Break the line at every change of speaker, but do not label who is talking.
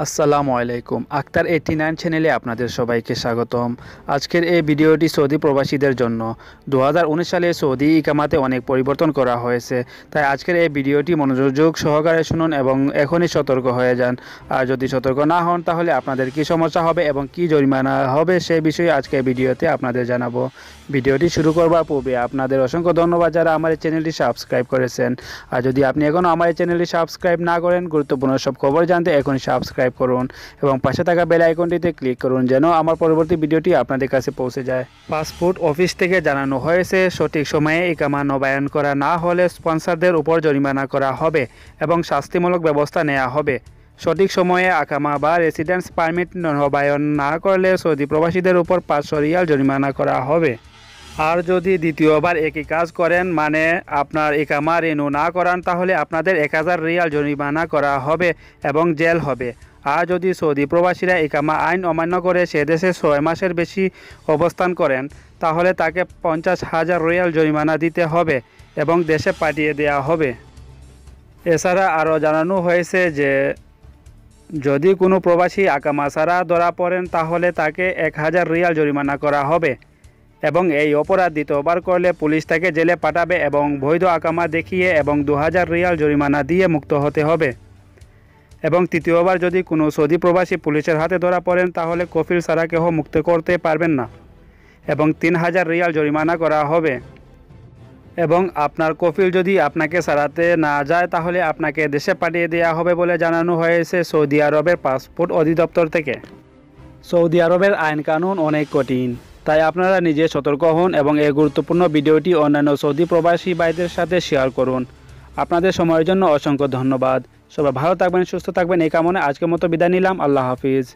আসসালামু আলাইকুম। Akter eighty nine চ্যানেলে আপনাদের সবাইকে স্বাগতম। আজকের এই ভিডিওটি সৌদি প্রবাসীদের জন্য। দু হাজার উনিশ সালে সৌদি ইকামাতে অনেক পরিবর্তন করা হয়েছে। তাই আজকের এই ভিডিওটি মনোযোগ সহকারে শুনুন এবং এখনই সতর্ক হয়ে যান। আর যদি সতর্ক না হন, তাহলে আপনাদের কি সমস্যা হবে এবং কি জরিমানা হবে সেই বিষয়ে আজকে ভিডিওতে আপনাদের জানাব। ভিডিওটি শুরু করবার পূর্বে আপনাদের অসংখ্য ধন্যবাদ যারা আমার চ্যানেলটি সাবস্ক্রাইব করেছেন। আর যদি আপনি এখনও আমার চ্যানেলটি সাবস্ক্রাইব না করেন, গুরুত্বপূর্ণ সব খবর জানতে এখনই সাবস্ক্রাইব করুন এবং পাশে থাকা বেল আইকনটিতে ক্লিক করুন যেন আমার পরবর্তী ভিডিওটি আপনাদের কাছে পৌঁছে যায়। পাসপোর্ট অফিস থেকে জানানো হয়েছে, সঠিক সময়ে ইকামা নবায়ন করা না হলে স্পন্সরদের উপর জরিমানা করা হবে এবং শাস্তিমূলক ব্যবস্থা নেওয়া হবে। সঠিক সময়ে আকামা বা রেসিডেন্স পারমিট নবায়ন না করলে সৌদি প্রবাসীদের উপর পাঁচশো রিয়াল জরিমানা করা হবে। আর যদি দ্বিতীয়বার একই কাজ করেন মানে আপনার একামা রেনু না করান, তাহলে আপনাদের এক হাজার রিয়াল জরিমানা করা হবে এবং জেল হবে। আর যদি সৌদি প্রবাসীরা একামা আইন অমান্য করে সে দেশে ছয় মাসের বেশি অবস্থান করেন, তাহলে তাকে পঞ্চাশ হাজার রিয়াল জরিমানা দিতে হবে এবং দেশে পাঠিয়ে দেওয়া হবে। এছাড়া আরও জানানো হয়েছে যে, যদি কোনো প্রবাসী আকামা ছাড়া ধরা পড়েন, তাহলে তাকে এক হাজার রিয়াল জরিমানা করা হবে এবং এই অপরাধ দ্বিতীয়বার করলে পুলিশ তাকে জেলে পাঠাবে এবং বৈধ আকামা দেখিয়ে এবং দু হাজার রিয়াল জরিমানা দিয়ে মুক্ত হতে হবে। এবং তৃতীয়বার যদি কোনো সৌদি প্রবাসী পুলিশের হাতে ধরা পড়েন, তাহলে কফিল সারা কেহ মুক্ত করতে পারবেন না এবং তিন হাজার রিয়াল জরিমানা করা হবে। এবং আপনার কফিল যদি আপনাকে সারাতে না যায়, তাহলে আপনাকে দেশে পাঠিয়ে দেওয়া হবে বলে জানানো হয়েছে সৌদি আরবের পাসপোর্ট অধিদপ্তর থেকে। সৌদি আরবের আইন কানুন অনেক কঠিন, তাই আপনারা নিজে সতর্ক হন এবং এই গুরুত্বপূর্ণ ভিডিওটি অন্যান্য সৌদি প্রবাসী ভাইদের সাথে শেয়ার করুন। আপনাদের সময়ের জন্য অসংখ্য ধন্যবাদ। সবাই ভালো থাকবেন সুস্থ থাকবেন এই কামনে আজকের মতো বিদায় নিলাম। আল্লাহ হাফিজ।